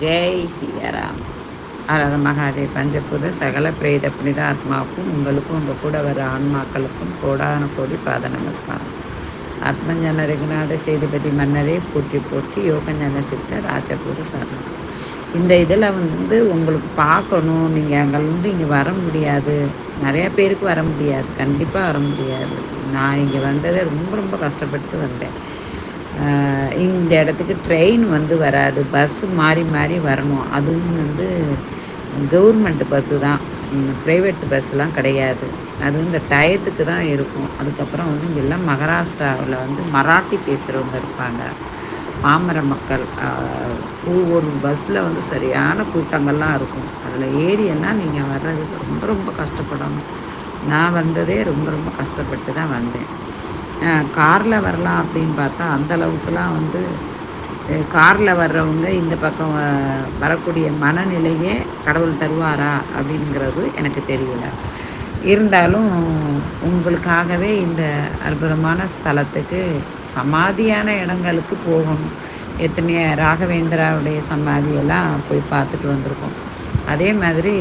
ஜெய் சீதாராம் அரர மகாதேவ் பஞ்சபூத சகல பிரேத புனித ஆத்மாவுக்கும் உங்களுக்கும் உங்கள் கூட வர ஆன்மாக்களுக்கும் கோடான கோடி பாத நமஸ்காரம். ஆத்மஞான ரகுநாத சேதுபதி மன்னரே போற்றி போற்றி யோகஞான சித்த ராஜகுரு சரணம். இந்த இதில் வந்து உங்களுக்கு பார்க்கணும். நீங்கள் அங்கேருந்து இங்கே வர முடியாது. நிறையா பேருக்கு வர முடியாது. கண்டிப்பாக வர முடியாது. நான் இங்கே வந்ததை ரொம்ப ரொம்ப கஷ்டப்பட்டு வந்தேன். இந்த இடத்துக்கு ட்ரெயின் வந்து வராது. பஸ்ஸு மாறி மாறி வரணும். அதுவும் வந்து கவர்மெண்ட் பஸ்ஸு தான். ப்ரைவேட் பஸ்லாம் கிடையாது. அதுவும் இந்த டயத்துக்கு தான் இருக்கும். அதுக்கப்புறம் வந்து இங்கெல்லாம் மகாராஷ்டிராவில் வந்து மராட்டி பேசுகிறவங்க இருப்பாங்க. பாமர மக்கள். ஒவ்வொரு பஸ்ஸில் வந்து சரியான கூட்டங்கள்லாம் இருக்கும். அதில் ஏறியன்னா நீங்கள் வர்றதுக்கு ரொம்ப ரொம்ப கஷ்டப்படணும். நான் வந்ததே ரொம்ப ரொம்ப கஷ்டப்பட்டு தான் வந்தேன். காரில் வரலாம் அப்படின்னு பார்த்தா அந்த அளவுக்குலாம் வந்து காரில் வர்றவங்க இந்த பக்கம் வரக்கூடிய மனநிலையே கடவுள் தருவாரா அப்படிங்கிறது எனக்கு தெரியல. இருந்தாலும் உங்களுக்காகவே இந்த அற்புதமான ஸ்தலத்துக்கு சமாதியான இடங்களுக்கு போகணும். எத்தனையோ ராகவேந்திராவுடைய சமாதியெல்லாம் போய் பார்த்துட்டு வந்திருக்கோம். அதே மாதிரி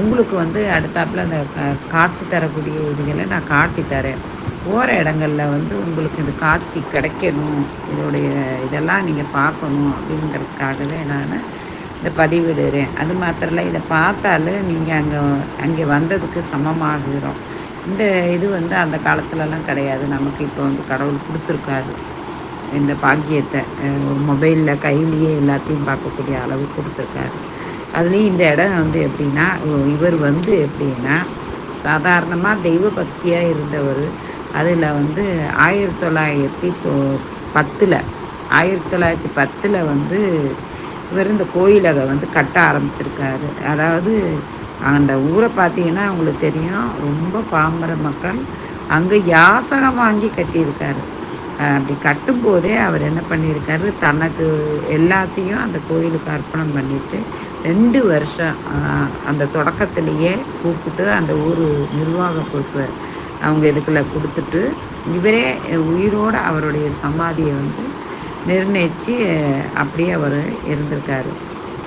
உங்களுக்கு வந்து அடுத்தாப்புல அந்த காட்சி தரக்கூடிய இதுகளை நான் காட்டி தரேன் போகிற இடங்களில் வந்து உங்களுக்கு இது காட்சி கிடைக்கணும் இதோடைய இதெல்லாம் நீங்கள் பார்க்கணும் அப்படிங்கிறதுக்காகவே நான் இதை பதிவிடுறேன் அது மாத்திரம் இல்லை இதை பார்த்தாலே நீங்கள் அங்கே அங்கே வந்ததுக்கு சமமாகிறோம். இந்த இது வந்து அந்த காலத்துலலாம் கிடையாது. நமக்கு இப்போ வந்து கடவுள் கொடுத்துருக்காரு. இந்த பாக்கியத்தை மொபைலில் கையிலேயே எல்லாத்தையும் பார்க்கக்கூடிய அளவு கொடுத்துருக்காரு. அதுலேயும் இந்த இடம் வந்து எப்படின்னா இவர் வந்து எப்படின்னா சாதாரணமாக தெய்வ பக்தியாக இருந்தவர் அதில் வந்து ஆயிரத்தி தொள்ளாயிரத்தி தொ பத்தில் ஆயிரத்தி தொள்ளாயிரத்தி பத்தில் வந்து இவர் இந்த கோயிலை வந்து கட்ட ஆரம்பிச்சிருக்காரு. அதாவது அந்த ஊரை பார்த்தீங்கன்னா உங்களுக்கு தெரியும் ரொம்ப பாமர மக்கள். அங்கே யாசகம் வாங்கி கட்டியிருக்காரு. அப்படி கட்டும்போதே அவர் என்ன பண்ணியிருக்காரு தனக்கு எல்லாத்தையும் அந்த கோயிலுக்கு அர்ப்பணம் பண்ணிட்டு ரெண்டு வருஷம் அந்த தொடக்கத்திலேயே கூப்பிட்டு அந்த ஊர் நிர்வாக பொறுப்பை அவங்க இதுக்குள்ள கொடுத்துட்டு இவரே உயிரோட அவருடைய சமாதியை வந்து நிர்ணயித்து அப்படியே அவர் இருந்திருக்காரு.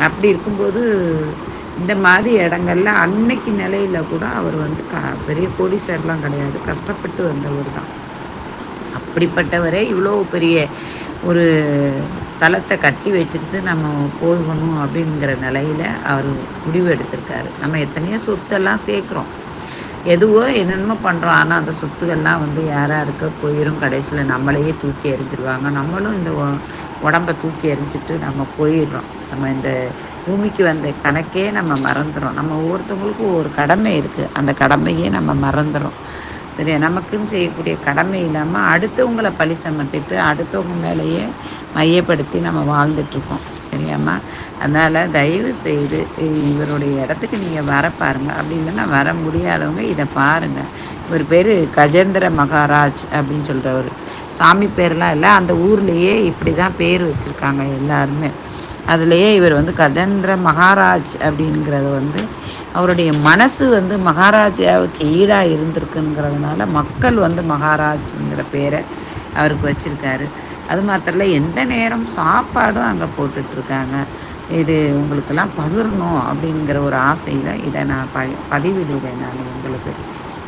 அப்படி இருக்கும்போது இந்த மாதிரி இடங்கள்ல அன்னைக்கு நிலையில கூட அவர் வந்து க பெரிய கோடீஸ்வரர்லாம் கிடையாது. கஷ்டப்பட்டு வந்தவர் தான். அப்படிப்பட்டவரே இவ்வளோ பெரிய ஒரு ஸ்தலத்தை கட்டி வச்சுட்டு நம்ம போகணும் அப்படிங்கிற நிலையில் அவர் முடிவு எடுத்திருக்காரு. நம்ம எத்தனையோ சொத்தெல்லாம் சேர்க்குறோம். எதுவோ என்னென்னமோ பண்ணுறோம் ஆனால் அந்த சொத்துக்கள்லாம் வந்து யாராருக்கு போயிடும் கடைசியில் நம்மளையே தூக்கி எறிஞ்சிருவாங்க. நம்மளும் இந்த உடம்பை உடம்ப தூக்கி எறிஞ்சிட்டு நம்ம போயிடுறோம். நம்ம இந்த பூமிக்கு வந்த கணக்கே நம்ம மறந்துடும் நம்ம ஒவ்வொருத்தவங்களுக்கும் ஒரு கடமை இருக்குது அந்த கடமையே நம்ம மறந்துடும் சரியா? நமக்குன்னு செய்யக்கூடிய கடமை இல்லாமல் அடுத்தவங்கள பழி சமத்திட்டு அடுத்தவங்க மேலேயே மையப்படுத்தி நம்ம வாழ்ந்துட்டுருக்கோம். சரியாம்மா அதனால் தயவு செய்து இவருடைய இடத்துக்கு நீங்கள் வர பாருங்கள் அப்படி இல்லைன்னா வர முடியாதவங்க இதை பாருங்கள் இவர் பேர் கஜேந்திர மகாராஜ் அப்படின்னு சொல்கிறவர் சாமி பேர்லாம் இல்லை அந்த ஊர்லேயே இப்படி தான் பேர் வச்சுருக்காங்க எல்லாருமே. அதுலேயே இவர் வந்து கஜேந்திர மகாராஜ் அப்படிங்கிறது வந்து அவருடைய மனசு வந்து மகாராஜாவுக்கு ஈடாக இருந்திருக்குங்கிறதுனால மக்கள் வந்து மகாராஜ்ங்கிற பேரை அவருக்கு வச்சுருக்காரு. அது மாத்திரம் எந்த நேரம் சாப்பாடும் அங்கே போட்டுட்ருக்காங்க. இது உங்களுக்கெல்லாம் பகிரணும் அப்படிங்கிற ஒரு ஆசையில் இதை நான் ப பதிவிடுவேன் நான் உங்களுக்கு.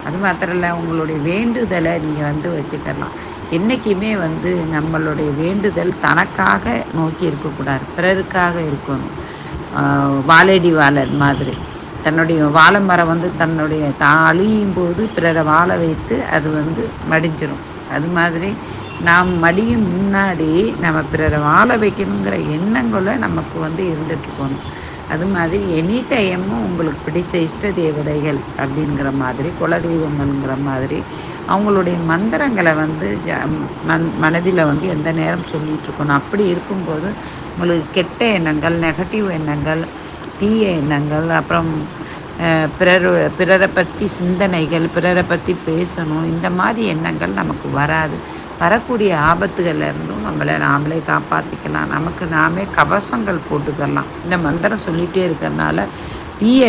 அது மாத்திரம் இல்லை உங்களுடைய வேண்டுதலை நீங்கள் வந்து வச்சுக்கலாம் என்றைக்குமே வந்து நம்மளுடைய வேண்டுதல் தனக்காக நோக்கி இருக்கக்கூடாது. பிறருக்காக இருக்கணும். வாழடி வாழர் மாதிரி. தன்னுடைய வாழை மரம் வந்து தன்னுடைய தான் அழியும் போது பிறரை வாழ வைத்து அது வந்து மடிஞ்சிடும் அது மாதிரி நாம் மடியும் முன்னாடி நம்ம பிறரை வாழ வைக்கணுங்கிற எண்ணங்களை நமக்கு வந்து இருந்துட்டு போகணும். அது மாதிரி எனி டைமும் உங்களுக்கு பிடிச்ச இஷ்ட தேவதைகள் அப்படிங்கிற மாதிரி குலதெய்வங்கள்ங்கிற மாதிரி அவங்களுடைய மந்திரங்களை வந்து ஜ மன் மனதில் வந்து எந்த நேரம் சொல்லிகிட்டு இருக்கணும். அப்படி இருக்கும்போது உங்களுக்கு கெட்ட எண்ணங்கள் நெகட்டிவ் எண்ணங்கள் தீய எண்ணங்கள் அப்புறம் பிறர் பிறரை பற்றி சிந்தனைகள் பிறரை பற்றி பேசணும் இந்த மாதிரி எண்ணங்கள் நமக்கு வராது. வரக்கூடிய ஆபத்துகள்லேருந்தும் நம்மளை நாமளே காப்பாற்றிக்கலாம் நமக்கு நாமே கவசங்கள் போட்டுக்கலாம். இந்த மந்திரம் சொல்லிகிட்டே இருக்கிறதுனால தீய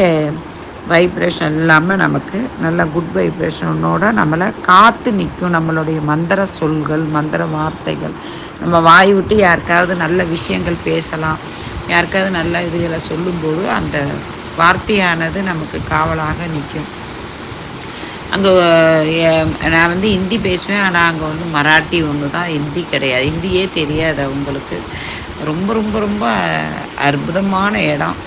வைப்ரேஷன் இல்லாமல் நமக்கு நல்ல குட் வைப்ரேஷனோட நம்மளை காத்து நிற்கும். நம்மளுடைய மந்திர சொல்கள் மந்திர வார்த்தைகள். நம்ம வாய் விட்டு யாருக்காவது நல்ல விஷயங்கள் பேசலாம். யாருக்காவது நல்ல இதுகளை சொல்லும்போது அந்த வார்த்தையானது நமக்கு காவலாக நிற்கும். அங்கே நான் வந்து ஹிந்தி பேசுவேன் ஆனால் அங்கே வந்து மராட்டி ஒன்று தான் ஹிந்தி கிடையாது. ஹிந்தியே தெரியாது அவங்களுக்கு. ரொம்ப ரொம்ப ரொம்ப அற்புதமான இடம்.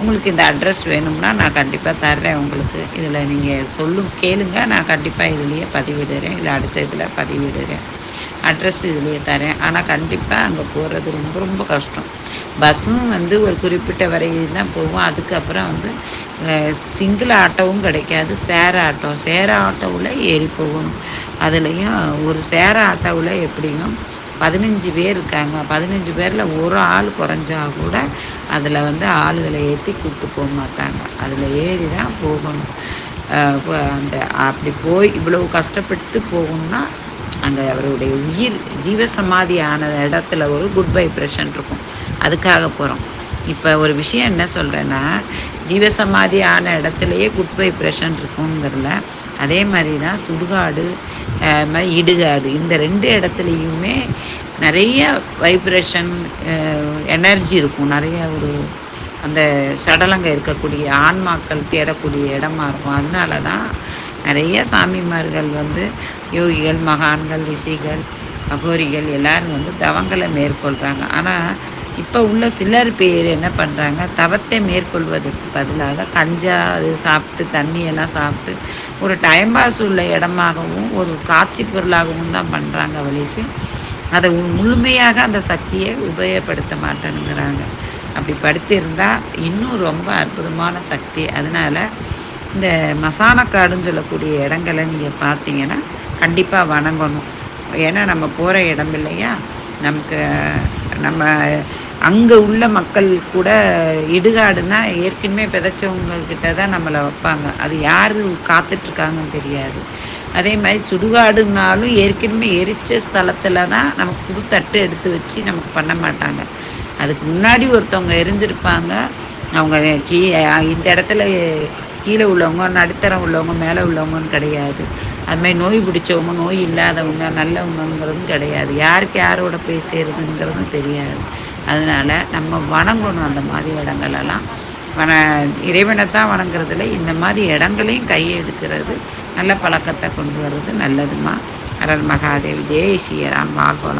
உங்களுக்கு இந்த அட்ரஸ் வேணும்னா நான் கண்டிப்பாக தர்றேன் உங்களுக்கு. இதில் நீங்கள் சொல்லும் கேளுங்க. நான் கண்டிப்பாக இதுலேயே பதிவிடுறேன். இல்லை அடுத்த இதில் பதிவிடுறேன். அட்ரஸ் இதுலேயே தரேன். ஆனால் கண்டிப்பாக அங்கே போகிறது ரொம்ப ரொம்ப கஷ்டம். பஸ்ஸும் வந்து ஒரு குறிப்பிட்ட வரையில் தான் போகும். அதுக்கப்புறம் வந்து சிங்கிள் ஆட்டோவும் கிடைக்காது. சேர ஆட்டோ. சேர ஆட்டோவில் ஏறி போகணும். அதுலேயும் ஒரு சேர ஆட்டோவில் எப்படியும் பதினஞ்சு பேர் இருக்காங்க. பதினஞ்சு பேரில் ஒரு ஆள் குறைஞ்சா கூட அதில் வந்து ஆளுகளை ஏற்றி கூப்பிட்டு போக மாட்டாங்க. அதில் ஏறி தான் போகணும் அந்த அப்படி போய் இவ்வளவு கஷ்டப்பட்டு போகணும்னா அங்கே அவருடைய உயிர் ஜீவசமாதி ஆன இடத்துல ஒரு குட் வைப்ரேஷன் இருக்கும். அதுக்காக போகிறோம் இப்போ ஒரு விஷயம் என்ன சொல்கிறேன்னா ஜீவசமாதி ஆன இடத்துலையே குட் வைப்ரேஷன் இருக்குங்கிறதுல அதே மாதிரி தான் சுடுகாடு மாதிரி இடுகாடு இந்த ரெண்டு இடத்துலையுமே நிறைய வைப்ரேஷன் எனர்ஜி இருக்கும். நிறைய ஒரு அந்த சடலங்க இருக்கக்கூடிய ஆன்மாக்கள் தேடக்கூடிய இடமா இருக்கும். அதனால தான் நிறைய சாமிமார்கள் வந்து யோகிகள் மகான்கள் ரிஷிகள் அகோரிகள் எல்லோரும் வந்து தவங்களை மேற்கொள்கிறாங்க ஆனால் இப்போ உள்ள சிலர் பேர் என்ன பண்ணுறாங்க தவத்தை மேற்கொள்வதற்கு பதிலாக கஞ்சா அது சாப்பிட்டு தண்ணியெல்லாம் சாப்பிட்டு ஒரு டைம் பாஸ் உள்ள இடமாகவும் ஒரு காட்சி பொருளாகவும் தான் பண்ணுறாங்க வலிசு அதை முழுமையாக அந்த சக்தியை உபயோகப்படுத்த மாட்டேனுங்கிறாங்க அப்படி படுத்திருந்தால் இன்னும் ரொம்ப அற்புதமான சக்தி. அதனால் இந்த மசானக்காடுன்னு சொல்லக்கூடிய இடங்களை நீங்கள் பார்த்தீங்கன்னா கண்டிப்பாக வணங்கணும். ஏன்னா நம்ம போகிற இடம் இல்லையா? நமக்கு நம்ம அங்கே உள்ள மக்கள் கூட இடுகாடுனா ஏற்கனவே விதைச்சவங்கக்கிட்ட தான் நம்மளை வைப்பாங்க. அது யார் காத்துட்ருக்காங்கன்னு தெரியாது. அதே மாதிரி சுடுகாடுனாலும் ஏற்கனவே எரிச்ச ஸ்தலத்தில் தான் நமக்கு புது தட்டு எடுத்து வச்சு நமக்கு பண்ண மாட்டாங்க. அதுக்கு முன்னாடி ஒருத்தவங்க எரிஞ்சிருப்பாங்க. அவங்க கீ இந்த இடத்துல கீழே உள்ளவங்க நடுத்தரம் உள்ளவங்க மேலே உள்ளவங்கன்னு கிடையாது. அதுமாதிரி நோய் பிடிச்சவங்க நோய் இல்லாதவங்க நல்லவங்கிறதும் கிடையாது. யாருக்கு யாரோட போய் சேருதுங்கிறதும் தெரியாது. அதனால் நம்ம வணங்கணும் அந்த மாதிரி இடங்களெல்லாம். வன இறைவனை தான் வணங்குறதுல இந்த மாதிரி இடங்களையும் கையெடுக்கிறது நல்ல பழக்கத்தை கொண்டு வர்றது நல்லதுமா? அரண் மகாதேவ். ஜெய் ஸ்ரீராம். வாழ்வளம்